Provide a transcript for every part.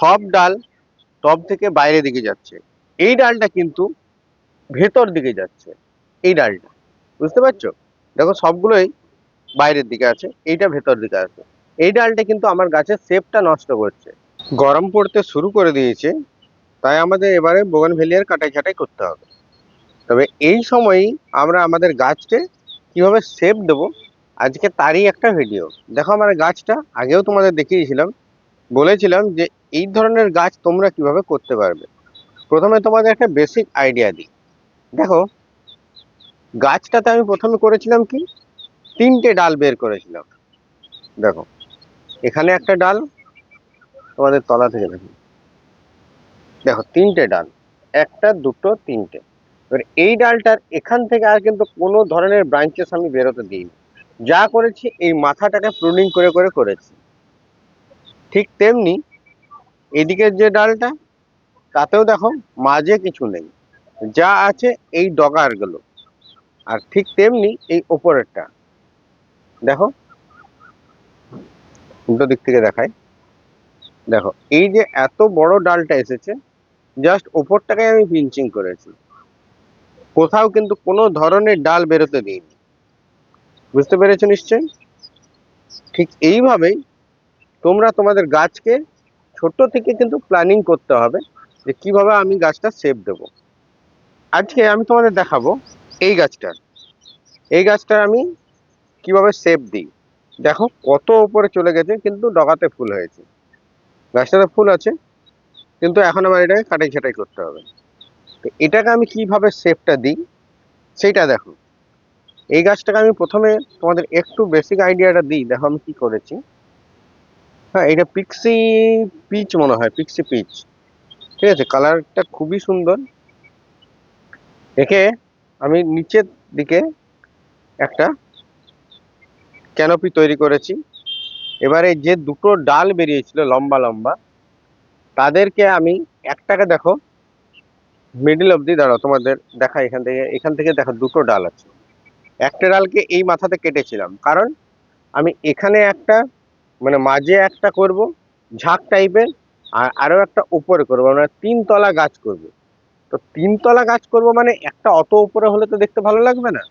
সব ডাল টব থেকে বাইরে দিকে যাচ্ছে। এই ডালটা কিন্তু ভেতর দিকে যাচ্ছে, এই ডালটা। বুঝতে পারছ? দেখো সবগুলোই বাইরের দিকে আছে, এইটা ভেতর দিকে আছে। এই ডালটা কিন্তু আমার গাছের শেপটা নষ্ট করছে। গরম পড়তে শুরু করে দিয়েছে, তাই আমাদের এবারে বোগান ভেলিয়ার কাটাই ছাটাই করতে হবে। তবে এই সময়ই আমরা আমাদের গাছকে কীভাবে শেপ দেবো, আজকে তারই একটা ভিডিও দেখো আমার গাছটা, আগেও তোমাদের দেখিয়েছিলাম, বলেছিলাম যে এই ধরনের গাছ তোমরা কীভাবে করতে পারবে? প্রথমে তোমাদের একটা বেসিক আইডিয়া দিই। দেখো, গাছটাতে আমি প্রথমে করেছিলাম কি? তিনটে ডাল বের করেছিলাম। দেখো, এখানে একটা ডাল, তোমাদের তলা থেকে দেখো। দেখো, তিনটে ডাল, একটা, দুটো, তিনটে। এবার এই ডালটার এখান থেকে আর কিন্তু কোনো ধরনের ব্রাঞ্চেস আমি বেরোতে দিইনি। যা করেছি, এই মাথাটাকে প্রুনিং করে করে করেছি। ঠিক তেমনি এদিকের যে ডালটা, তাতেও দেখো মাঝে কিছু নেই। যা আছে এই ডগারগুলো। আর ঠিক তেমনি এই ওপরেরটা। দেখো। উল্টো দিক থেকে দেখায় দেখো, এই যে এত বড় ডালটা এসেছে, জাস্ট ওপরটাকে আমি পিঞ্চিং করেছি। কোথাও কিন্তু কোনো ধরনের ডাল বেরোতে দিইনি বুঝতে পেরেছ নিশ্চয়ই? ঠিক এইভাবেই তোমরা তোমাদের গাছকে ছোট থেকে কিন্তু প্ল্যানিং করতে হবে যে কীভাবে আমি গাছটা সেভ দেব। আজকে আমি তোমাদের দেখাবো এই গাছটার। এই গাছটার আমি কীভাবে সেভ দিই। দেখো কত উপরে চলে গেছে, কিন্তু ডগাতে ফুল হয়েছে। গাছটাতে ফুল আছে, কিন্তু এখন আমার এটাকে কাটাই ছাটাই করতে হবে। তো এটাকে আমি কীভাবে সেভটা দিই, সেইটা দেখো। এই গাছটাকে আমি প্রথমে তোমাদের একটু বেসিক আইডিয়াটা দিই, দেখো আমি কি করেছি। হ্যাঁ এটা পিক্সি পিচ মনে হয় পিক্সি পিচ ঠিক আছে কালারটা খুবই সুন্দর। একে আমি নিচের দিকে একটা ক্যানোপি তৈরি করেছি। এবারে যে দুটো ডাল বেরিয়েছিল লম্বা লম্বা, তাদেরকে আমি একটাকে দেখো মিডিল অবধি দাঁড়াও, তোমাদের দেখা এখান থেকে এখান থেকে দেখো দুটো ডাল আছে। একটা ডালকে এই মাথাতে কেটেছিলাম, কারণ আমি এখানে একটা মানে মাঝে একটা করব, ঝাঁক টাইপের আর আরও একটা উপরে করব মানে তিনতলা গাছ করব। তো তিনতলা গাছ করব মানে একটা অত উপরে হলে তো দেখতে ভালো লাগবে না।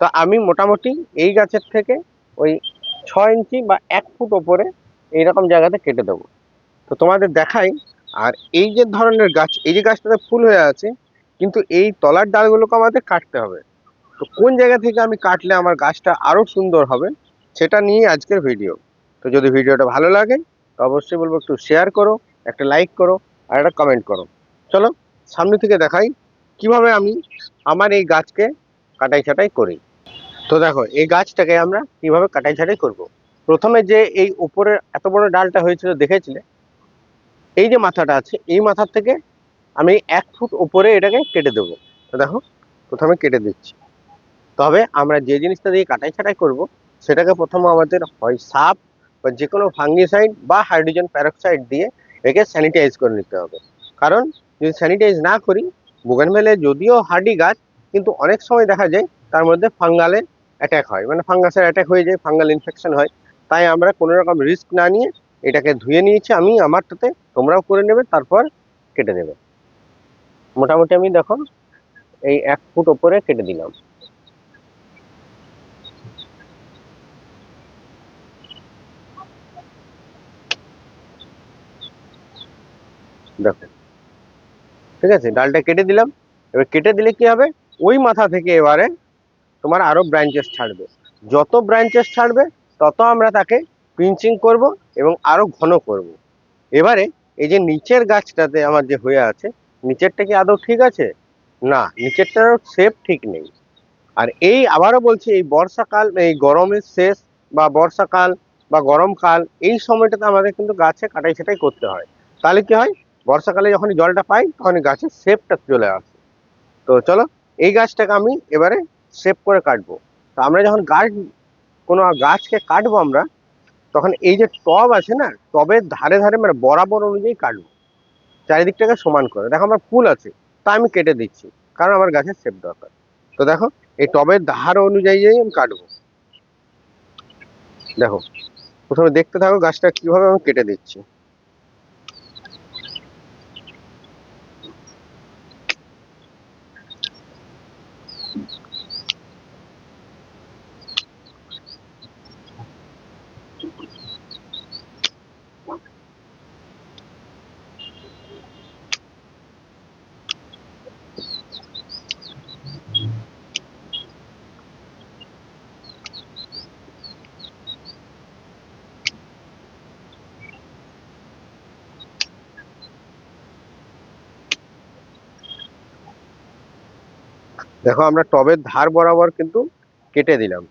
তো আমি মোটামুটি এই গাছের থেকে ওই ছ ইঞ্চি বা এক ফুট ওপরে এইরকম জায়গাতে কেটে দেবো। তো তোমাদের দেখাই, আর এই যে ধরনের গাছ, এই যে গাছটাতে ফুল হয়ে আছে, কিন্তু এই তলার ডালগুলোকে আমাদের কাটতে হবে। তো কোন জায়গা থেকে আমি কাটলে আমার গাছটা আরও সুন্দর হবে, সেটা নিয়ে আজকের ভিডিও তো যদি ভিডিওটা ভালো লাগে, তো অবশ্যই বলব একটু শেয়ার করো, একটা লাইক করো, আর একটা কমেন্ট করো। চলো, সামনে থেকে দেখাই কীভাবে আমি আমার এই গাছকে কাটাই ছাটাই করি। তো দেখো, এই গাছটাকে আমরা কীভাবে কাটাই ছাটাই করব। প্রথমে যে এই উপরের এত বড় ডালটা হয়েছিল, দেখেছিলে? এই যে মাথাটা আছে, এই মাথার থেকে আমি এক ফুট উপরে এটাকে কেটে দেবো। তো দেখো, প্রথমে কেটে দিচ্ছি। তবে আমরা যে জিনিসটা দিয়ে কাটাই ছাটাই করব, সেটাকে প্রথমে আমাদের হয় সাপ বা যে কোনো ফাঙ্গিসাইড বা হাইড্রোজেন প্যারক্সাইড দিয়ে একে স্যানিটাইজ করে নিতে হবে। কারণ যদি স্যানিটাইজ না করি বুগানভেলে যদিও হার্ডি গাছ, কিন্তু অনেক সময় দেখা যায় তার মধ্যে ফাঙ্গালে অ্যাটাক হয়। মানে ফাঙ্গাসের অ্যাটাক হয়ে যায় ফাঙ্গাল ইনফেকশন হয়। তাই আমরা কোনো রকম রিস্ক না নিয়ে এটাকে ধুয়ে নিয়েছি। আমি আমারটাতে তোমরাও করে নেবে, তারপর কেটে দেবে মোটামুটি আমি দেখো, এই এক ফুট ওপরে কেটে দিলাম। দেখো। ঠিক আছে, ডালটা কেটে দিলাম। এবার কেটে দিলে কি হবে? ওই মাথা থেকে এবারে তোমার আরও ব্রাঞ্চেস ছাড়বে। যত ব্রাঞ্চেস ছাড়বে, তত আমরা তাকে পিঞ্চিং করব এবং আরও ঘন করব। এবারে এই যে নিচের গাছটাতে আমার যে হয়ে আছে, নিচেরটা কি আদৌ ঠিক আছে? না নিচেরটার শেপ ঠিক নেই। আর এই আবারও বলছি, এই বর্ষাকাল, এই গরমের শেষ বা বর্ষাকাল বা গরমকাল, এই সময়টাতে আমাদের কিন্তু গাছে কাটাই ছাটাই করতে হয়। তাহলে কি হয়? বর্ষাকালে যখন জলটা পাই তখন গাছের শেপটা চলে আসে। তো চলো, এই গাছটাকে আমি এবারে শেপ করে কাটবো। তো আমরা যখন গাছ, কোনো গাছকে কাটবো আমরা, তখন এই যে টব আছে না, টবের ধারে ধারে মানে বরাবর অনুযায়ী কাটবো। চারিদিকটাকে সমান করে। দেখো আমার ফুল আছে, তা আমি কেটে দিচ্ছি, কারণ আমার গাছের শেপ দরকার। তো দেখো, এই টবের ধার অনুযায়ী আমি কাটবো। দেখো, প্রথমে দেখতে থাকো গাছটা কীভাবে আমি কেটে দিচ্ছি। দেখো, আমরা টবের ধার বরাবর কিন্তু কেটে দিলাম।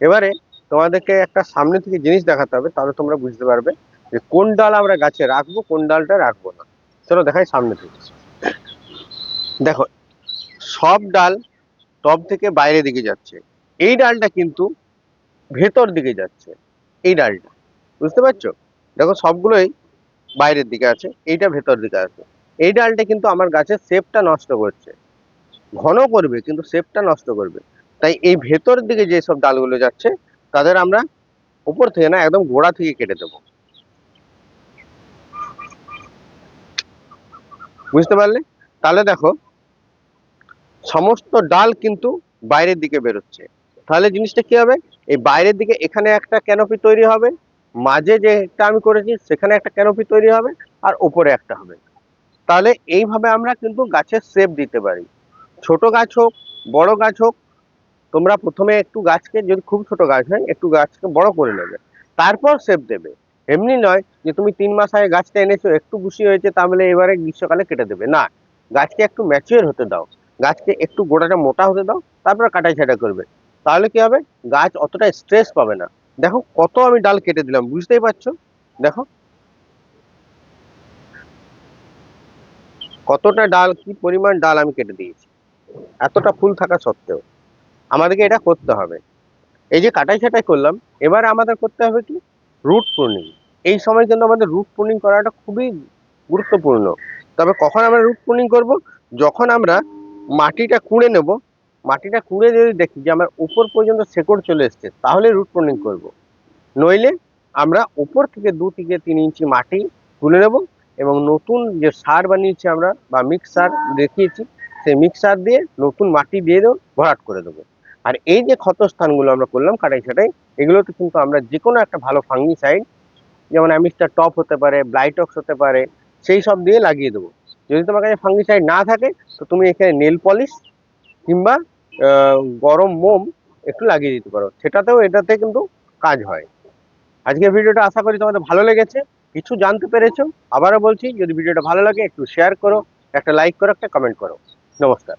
এবারে তোমাদেরকে একটা সামনে থেকে জিনিস দেখাতে হবে, তাহলে তোমরা বুঝতে পারবে যে কোন ডাল আমরা গাছে রাখব, কোন ডালটা রাখব না। চলো দেখাই সামনে থেকে। দেখো, সব ডাল টব থেকে বাইরে দিকে যাচ্ছে। এই ডালটা কিন্তু ভেতর দিকে যাচ্ছে, এই ডালটা। বুঝতে পারছ? দেখো, সবগুলোই বাইরের দিকে আছে, এইটা ভেতর দিকে আছে। এই ডালটা কিন্তু আমার গাছের শেপটা নষ্ট করছে। ঘন করবে, কিন্তু শেপটা নষ্ট করবে। তাই এই ভেতর দিকে যে সব ডালগুলো যাচ্ছে, তাদের আমরা উপর থেকে না, একদম গোড়া থেকে কেটে দেবো। বুঝতে পারলে? তাহলে দেখো, সমস্ত ডাল কিন্তু বাইরের দিকে বেরোচ্ছে। তাহলে জিনিসটা কি হবে? এই বাইরের দিকে এখানে একটা ক্যানোপি তৈরি হবে, মাঝে যেটা আমি করেছি সেখানে একটা ক্যানোপি তৈরি হবে, আর উপরে একটা হবে। তাহলে এইভাবে আমরা কিন্তু গাছের শেপ দিতে পারি। ছোট গাছ হোক, বড় গাছ হোক, তোমরা প্রথমে একটু গাছকে, যদি খুব ছোট গাছ হয়, একটু গাছকে বড় করে নেবে। তারপর শেপ দেবে। এমনি নয় যে তুমি তিন মাস আগে গাছটা এনেছো, একটু বুশি হয়েছে, তাহলে এবারে গ্রীষ্মকালে কেটে দেবে। না, গাছকে একটু ম্যাচিওর হতে দাও। গাছকে একটু গোড়াটা মোটা হতে দাও, তারপরে কাটাই ছাটা করবে। তাহলে কি হবে? গাছ অতটা স্ট্রেস পাবে না। দেখো কত আমি ডাল কেটে দিলাম, বুঝতেই পারছ? দেখো। কতটা ডাল, কি পরিমাণ ডাল আমি কেটে দিয়েছি। এতটা ফুল থাকা সত্ত্বেও। আমাদেরকে এটা করতে হবে। এই যে কাটাই ছাটাই করলাম, এবার আমাদের করতে হবে কি? রুট প্রুনিং এই সময় কিন্তু আমাদের রুট প্রুনিং করাটা খুবই গুরুত্বপূর্ণ। তবে কখন আমরা রুট প্রুনিং করব? যখন আমরা মাটিটা কুড়ে নেব, মাটিটা কুড়ে যদি দেখি যে আমার উপর পর্যন্ত শেকড় চলে এসছে, তাহলে রুট প্রুনিং করব। নইলে আমরা উপর থেকে দু থেকে তিন ইঞ্চি মাটি তুলে নেব এবং নতুন যে সার বানিয়েছি আমরা বা মিক্স সার দেখিয়েছি সেই মিক্সার দিয়ে নতুন মাটি দিয়ে দেবো, ভরাট করে দেবো। আর এই যে ক্ষত স্থানগুলো আমরা করলাম, কাটাই ছাটাই এগুলোতে কিন্তু আমরা যে কোনো একটা ভালো ফাঙ্গিসাইড যেমন অ্যামিস্টার টপ হতে পারে ব্লাইটক্স হতে পারে, সেই সব দিয়ে লাগিয়ে দেবো। যদি তোমার কাছে ফাঙ্গিসাইড না থাকে, তো তুমি এখানে নেল পলিশ কিংবা গরম মোম একটু লাগিয়ে দিতে পারো। সেটাতেও এটাতে কিন্তু কাজ হয়। আজকের ভিডিওটা আশা করি তোমাদের ভালো লেগেছে। কিছু জানতে পেরেছ? আবারও বলছি, যদি ভিডিওটা ভালো লাগে, একটু শেয়ার করো, একটা লাইক করো, একটা কমেন্ট করো। নমস্কার।